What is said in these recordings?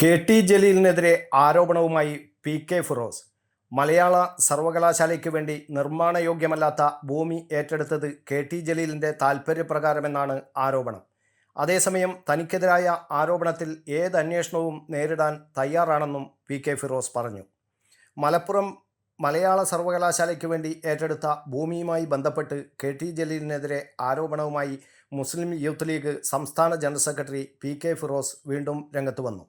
K T ജലീലിനെതിരെ ആരോപണവുമായി P K Firoz. മലയാള സർവകലാശാലയ്ക്ക് വേണ്ടി നിർമ്മാണയോഗ്യമല്ലാത്ത ഭൂമി ഏറ്റെടുത്തത് കെ ടി ജലീലിന്റെ താൽപ്പര്യപ്രകാരമെന്നാണ് ആരോപണം. അതേസമയം തനിക്കെതിരായ ആരോപണത്തിൽ ഏത് അന്വേഷണവും നേരിടാൻ തയ്യാറാണെന്നും പി കെ ഫിറോസ് പറഞ്ഞു. മലപ്പുറം മലയാള സർവകലാശാലയ്ക്ക് വേണ്ടി ഏറ്റെടുത്ത ഭൂമിയുമായി ബന്ധപ്പെട്ട് കെ ടി ജലീലിനെതിരെ ആരോപണവുമായി മുസ്ലിം യൂത്ത് ലീഗ് സംസ്ഥാന general secretary P K Firoz വീണ്ടും രംഗത്ത് വന്നു.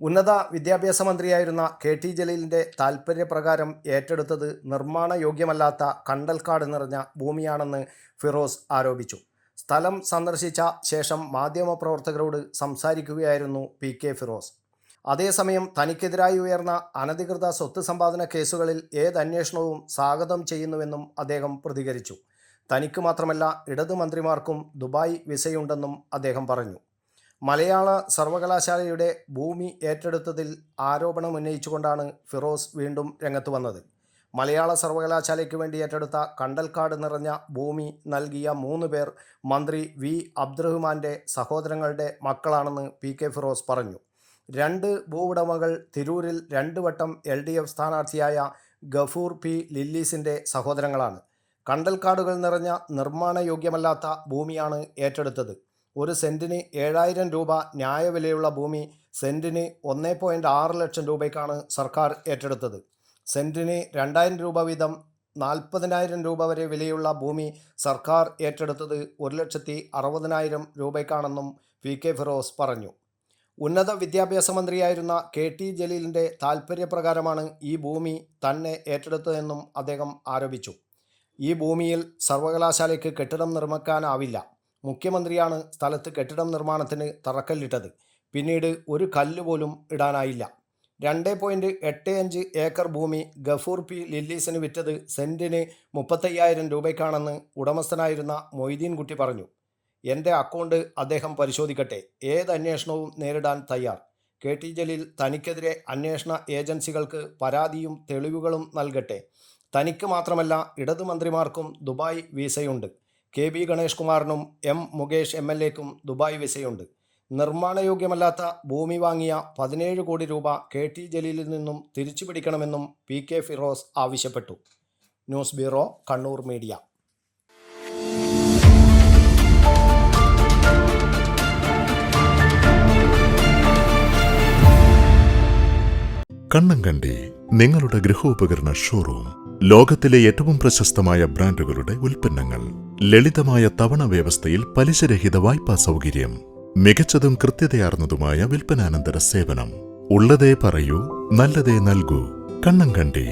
ഉന്നത വിദ്യാഭ്യാസ മന്ത്രിയായിരുന്ന കെ ടി ജലീലിന്റെ താൽപ്പര്യപ്രകാരം ഏറ്റെടുത്തത് നിർമ്മാണ യോഗ്യമല്ലാത്ത കണ്ടൽക്കാട് നിറഞ്ഞ ഭൂമിയാണെന്ന് ഫിറോസ് ആരോപിച്ചു. സ്ഥലം സന്ദർശിച്ച ശേഷം മാധ്യമപ്രവർത്തകരോട് സംസാരിക്കുകയായിരുന്നു പി കെ ഫിറോസ്. അതേസമയം തനിക്കെതിരായി ഉയർന്ന അനധികൃത സ്വത്ത് സമ്പാദന കേസുകളിൽ ഏത് അന്വേഷണവും സ്വാഗതം ചെയ്യുന്നുവെന്നും അദ്ദേഹം പ്രതികരിച്ചു. തനിക്ക് മാത്രമല്ല ഇടതു മന്ത്രിമാർക്കും ദുബായ് വിസയുണ്ടെന്നും അദ്ദേഹം പറഞ്ഞു. മലയാള സർവകലാശാലയുടെ ഭൂമി ഏറ്റെടുത്തതിൽ ആരോപണം ഉന്നയിച്ചുകൊണ്ടാണ് ഫിറോസ് വീണ്ടും രംഗത്ത് വന്നത്. മലയാള സർവകലാശാലയ്ക്ക് വേണ്ടി ഏറ്റെടുത്ത കണ്ടൽക്കാട് നിറഞ്ഞ ഭൂമി നൽകിയ മൂന്ന് പേർ മന്ത്രി വി. അബ്ദുറഹ്മാന്റെ സഹോദരങ്ങളുടെ മക്കളാണെന്ന് പി. കെ. ഫിറോസ് പറഞ്ഞു. രണ്ട് ഭൂവുടമകൾ തിരൂരിൽ രണ്ട് വട്ടം എൽ ഡി എഫ് സ്ഥാനാർത്ഥിയായ ഗഫൂർ പി. ലില്ലീസിന്റെ സഹോദരങ്ങളാണ്. കണ്ടൽക്കാടുകൾ നിറഞ്ഞ നിർമ്മാണയോഗ്യമല്ലാത്ത ഭൂമിയാണ് ഏറ്റെടുത്തത്. ഒരു സെന്റിന് ഏഴായിരം രൂപ ന്യായവിലയുള്ള ഭൂമി സെന്റിന് ഒന്നേ പോയിന്റ് ആറ് ലക്ഷം രൂപയ്ക്കാണ് സർക്കാർ ഏറ്റെടുത്തത്. സെന്റിന് രണ്ടായിരം രൂപ വീതം നാൽപ്പതിനായിരം രൂപ വരെ വിലയുള്ള ഭൂമി സർക്കാർ ഏറ്റെടുത്തത് ഒരു ലക്ഷത്തി അറുപതിനായിരം രൂപയ്ക്കാണെന്നും പി കെ ഫിറോസ് പറഞ്ഞു. ഉന്നത വിദ്യാഭ്യാസ മന്ത്രിയായിരുന്ന കെ ടി ജലീലിന്റെ താൽപ്പര്യപ്രകാരമാണ് ഈ ഭൂമി തന്നെ ഏറ്റെടുത്തതെന്നും അദ്ദേഹം ആരോപിച്ചു. ഈ ഭൂമിയിൽ സർവകലാശാലയ്ക്ക് കെട്ടിടം നിർമ്മിക്കാനാവില്ല. മുഖ്യമന്ത്രിയാണ് സ്ഥലത്ത് കെട്ടിടം നിർമ്മാണത്തിന് തറക്കല്ലിട്ടത്. പിന്നീട് ഒരു കല്ല് പോലും ഇടാനായില്ല. രണ്ട് പോയിന്റ് എട്ട് അഞ്ച് ഏക്കർ ഭൂമി ഗഫൂർ പി ലില്ലീസിന് വിറ്റത് സെന്റിന് മുപ്പത്തയ്യായിരം രൂപയ്ക്കാണെന്ന് ഉടമസ്ഥനായിരുന്ന മൊയ്തീൻകുട്ടി പറഞ്ഞു. എന്റെ അക്കൗണ്ട് അദ്ദേഹം പരിശോധിക്കട്ടെ. ഏത് അന്വേഷണവും നേരിടാൻ തയ്യാർ. കെ ടി ജലീൽ തനിക്കെതിരെ അന്വേഷണ ഏജൻസികൾക്ക് പരാതിയും തെളിവുകളും നൽകട്ടെ. തനിക്ക് മാത്രമല്ല ഇടതു മന്ത്രിമാർക്കും ദുബായ് വീസയുണ്ട്. കെ ബി ഗണേഷ് കുമാറിനും എം മുകേഷ് എം എൽ എക്കും ദുബായ് വിസയുണ്ട്. നിർമ്മാണയോഗ്യമല്ലാത്ത ഭൂമി വാങ്ങിയ പതിനേഴ് കോടി രൂപ കെ ടി ജലീലിൽ നിന്നും തിരിച്ചു പിടിക്കണമെന്നും പി കെ ഫിറോസ് ആവശ്യപ്പെട്ടു. News bureau Kannur media. Kannankandi നിങ്ങളുടെ ഗൃഹോപകരണ ഷോറൂം ലോകത്തിലെ ഏറ്റവും പ്രശസ്തമായ ബ്രാൻഡുകളുടെ ഉൽപ്പന്നങ്ങൾ. ലളിതമായ തവണ വ്യവസ്ഥയിൽ പലിശരഹിത വായ്പാ സൗകര്യം മികച്ചതും കൃത്യതയാർന്നതുമായ വിൽപ്പനാനന്തര സേവനം. ഉള്ളതേ പറയൂ നല്ലതേ നൽകൂ. കണ്ണങ്കണ്ടി